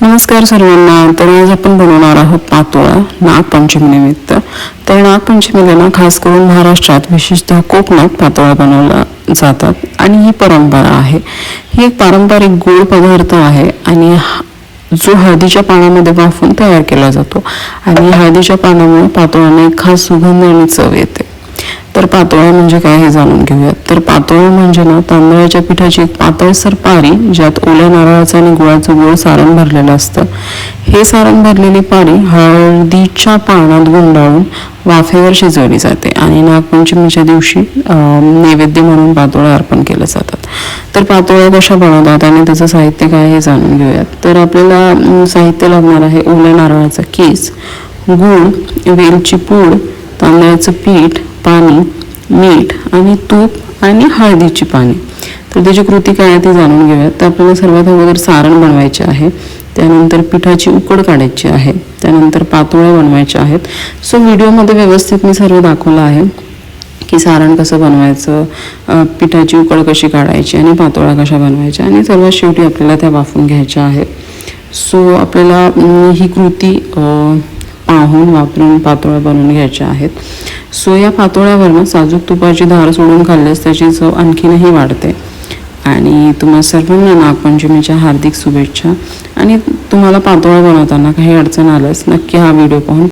नमस्कार सर्वांना. तर आज आपण बनवणार आहोत पातोळा नागपंचमीनिमित्त तर नागपंचमीला ना खास करून महाराष्ट्रात विशेषतः कोकणात पातोळा बनवला जातात आणि ही परंपरा आहे. ही एक पारंपरिक गोड पदार्थ आहे आणि जो हळदीच्या पानामध्ये वाफून तयार केला जातो. आणि हळदीच्या पानामुळे पातोळ्याने खास सुगंध आणि चव येते. तर पातोळा म्हणजे काय हे जाणून घेऊयात. तर पातोळा म्हणजे ना तांदळाच्या पिठाची एक पातळसर पारी ज्यात ओल्या नारळाचं आणि गुळाचं गोळ सारण भरलेलं असतं. हे सारण भरलेली पारी हळदीच्या पानात गुंडाळून वाफेवर शिजवली जाते आणि नागपंचमीच्या दिवशी नैवेद्य म्हणून पातोळ्या अर्पण केल्या जातात तर पातोळ्या कशा बनवतात आणि त्याचं साहित्य काय हे जाणून घेऊयात. तर आपल्याला साहित्य लागणार आहे ओल्या नारळाचा केस गूळ वेलची पूड तांदळाचं पीठ पाणी मीठ आणि तूप आणि हळदीची पाने. तर त्याची कृती काय आहे ती जाणून घेऊयात. तर आपल्याला सर्वात अगोदर सारण बनवायचे आहे त्यानंतर पिठाची उकड काढायची आहे त्यानंतर पातोळ्या बनवायच्या आहेत. सो व्हिडिओमध्ये व्यवस्थित मी सर्व दाखवलं आहे की सारण कसं बनवायचं पिठाची उकड कशी काढायची आणि पातोळ्या कशा बनवायच्या आणि सर्वात शेवटी आपल्याला त्या वाफून घ्यायच्या आहेत. सो आपल्याला ही कृती पाहून वापरून पातोळ्या बनवून घ्यायच्या आहेत. सो या पातोळ्यावरनं साजूक तुपाची धार सोडून खाल्ल्यास त्याची चव आणखीनही वाढते. आणि तुम्हा सर्वांना नागपंचमीच्या हार्दिक शुभेच्छा. आणि तुम्हाला पातोळा बनवताना काही अडचण आल्यास नक्की हा व्हिडिओ पाहून